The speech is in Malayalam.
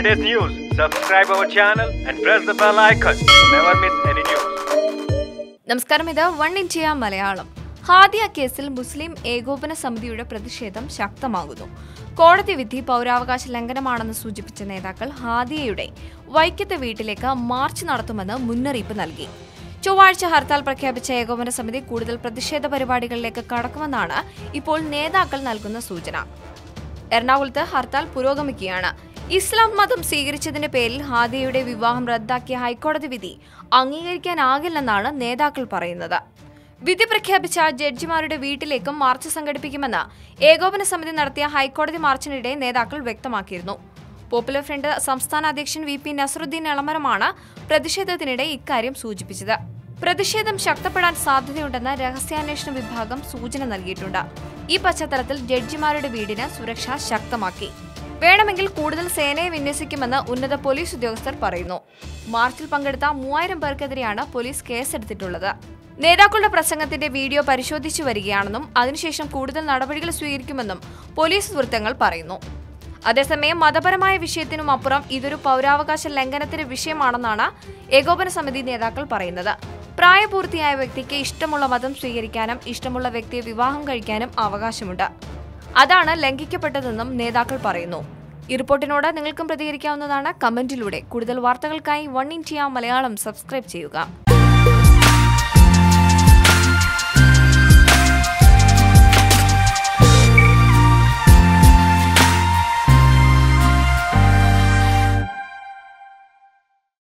latest news, subscribe our channel and press the bell icon. Never miss any news. നമസ്കാരം. ഇത് വൺ ഇന്ത്യ മലയാളം. ഹാദിയ കേസിൽ മുസ്ലിം ഏകോപന സമിതിയുടെ പ്രതിഷേധം ശക്തമാകുന്നു. കോടതി വിധി പൗരാവകാശ ലംഘനമാണെന്ന് സൂചിപ്പിച്ച നേതാക്കൾ ഹാദിയയുടെ വൈക്കത്തെ വീട്ടിലേക്ക് മാർച്ച് നടത്തുമെന്ന് മുന്നറിയിപ്പ് നൽകി. ചൊവ്വാഴ്ച ഹർത്താൽ പ്രഖ്യാപിച്ച ഏകോപന സമിതി കൂടുതൽ പ്രതിഷേധ പരിപാടികളിലേക്ക് കടക്കുമെന്നാണ് ഇപ്പോൾ നേതാക്കൾ നൽകുന്ന സൂചന. എറണാകുളത്ത് ഹർത്താൽ പുരോഗമിക്കുകയാണ്. ഇസ്ലാം മതം സ്വീകരിച്ചതിന്റെ പേരിൽ ഹാദിയയുടെ വിവാഹം റദ്ദാക്കിയ ഹൈക്കോടതി വിധി അംഗീകരിക്കാനാകില്ലെന്നാണ് നേതാക്കൾ പറയുന്നത്. വിധി പ്രഖ്യാപിച്ച ജഡ്ജിമാരുടെ വീട്ടിലേക്കും മാർച്ച് സംഘടിപ്പിക്കുമെന്ന് ഏകോപന സമിതി നടത്തിയ ഹൈക്കോടതി മാർച്ചിനിടെ നേതാക്കൾ വ്യക്തമാക്കിയിരുന്നു. പോപ്പുലർ ഫ്രണ്ട് സംസ്ഥാന അധ്യക്ഷൻ വി പി നസറുദ്ദീൻ എളമരമാണ് പ്രതിഷേധത്തിനിടെ ഇക്കാര്യം സൂചിപ്പിച്ചത്. പ്രതിഷേധം ശക്തപ്പെടാൻ സാധ്യതയുണ്ടെന്ന് രഹസ്യാന്വേഷണ വിഭാഗം സൂചന നൽകിയിട്ടുണ്ട്. ഈ പശ്ചാത്തലത്തിൽ ജഡ്ജിമാരുടെ വീടിന് സുരക്ഷ ശക്തമാക്കി. വേണമെങ്കിൽ കൂടുതൽ സേനയെ വിന്യസിക്കുമെന്ന് ഉന്നത പോലീസ് ഉദ്യോഗസ്ഥർ പറയുന്നു. മാർച്ചിൽ പങ്കെടുത്ത മൂവായിരം പേർക്കെതിരെയാണ് പോലീസ് കേസെടുത്തിട്ടുള്ളത്. നേതാക്കളുടെ പ്രസംഗത്തിന്റെ വീഡിയോ പരിശോധിച്ചു വരികയാണെന്നും അതിനുശേഷം കൂടുതൽ നടപടികൾ സ്വീകരിക്കുമെന്നും പോലീസ് വൃത്തങ്ങൾ പറയുന്നു. അതേസമയം മതപരമായ വിഷയത്തിനും അപ്പുറം ഇതൊരു പൗരാവകാശ ലംഘനത്തിന് വിഷയമാണെന്നാണ് ഏകോപന സമിതി നേതാക്കൾ പറയുന്നത്. പ്രായപൂർത്തിയായ വ്യക്തിക്ക് ഇഷ്ടമുള്ള മതം സ്വീകരിക്കാനും ഇഷ്ടമുള്ള വ്യക്തിയെ വിവാഹം കഴിക്കാനും അവകാശമുണ്ട്. അതാണ് ലംഘിക്കപ്പെട്ടതെന്നും നേതാക്കൾ പറയുന്നു. ഈ റിപ്പോർട്ടിനോട് നിങ്ങൾക്കും പ്രതികരിക്കാവുന്നതാണ്. കമന്റിലൂടെ കൂടുതൽ വാർത്തകൾക്കായി വൺ ഇന്ത്യ മലയാളം സബ്സ്ക്രൈബ് ചെയ്യുക.